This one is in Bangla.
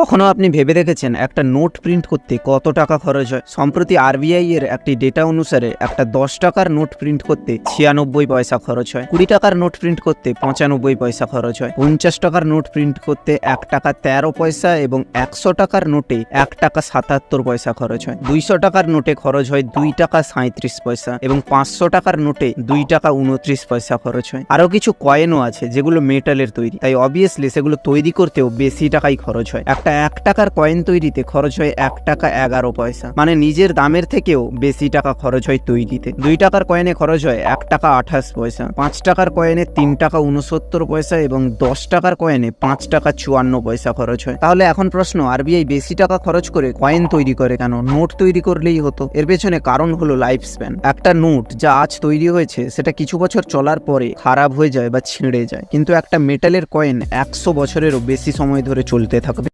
কখনো আপনি ভেবে দেখেছেন একটা নোট প্রিন্ট করতে কত টাকা খরচ হয়? সম্প্রতি আরবিআই এর একটি ডেটা অনুসারে একটা দশ টাকার নোট প্রিন্ট করতে ছিয়ানব্বই পয়সা খরচ হয়। কুড়ি টাকার নোট প্রিন্ট করতে পঁচানব্বই পয়সা খরচ হয়। পঞ্চাশ টাকার নোট প্রিন্ট করতে এক টাকা তেরো পয়সা এবং একশো টাকার নোটে এক টাকা সাতাত্তর পয়সা খরচ হয়। দুইশো টাকার নোটে খরচ হয় দুই টাকা সাঁত্রিশ পয়সা এবং পাঁচশো টাকার নোটে দুই টাকা উনত্রিশ পয়সা খরচ হয়। আরও কিছু কয়েনও আছে যেগুলো মেটালের তৈরি। তাই অবভিয়াসলি সেগুলো তৈরি করতেও বেশি টাকাই খরচ হয়। একটা এক টাকার কয়েন তৈরিতে খরচ হয় এক টাকা এগারো পয়সা। মানে নিজের দামের থেকেও বেশি টাকা খরচ হয় তৈরিতে। দুই টাকার কয়েনে খরচ হয় এক টাকা আঠাশ পয়সা। পাঁচ টাকার কয়েনে তিন টাকা উনসত্তর পয়সা এবং দশ টাকার কয়েনে পাঁচ টাকা চুয়ান্ন পয়সা খরচ হয়। তাহলে এখন প্রশ্ন, আরবিআই বেশি টাকা খরচ করে কয়েন তৈরি করে কেন? নোট তৈরি করলেই হতো। এর পেছনে কারণ হলো লাইফ স্প্যান একটা নোট যা আজ তৈরি হয়েছে, সেটা কিছু বছর চলার পরে খারাপ হয়ে যায় বা ছিঁড়ে যায়। কিন্তু একটা মেটালের কয়েন একশো বছরেরও বেশি সময় ধরে চলতে থাকবে।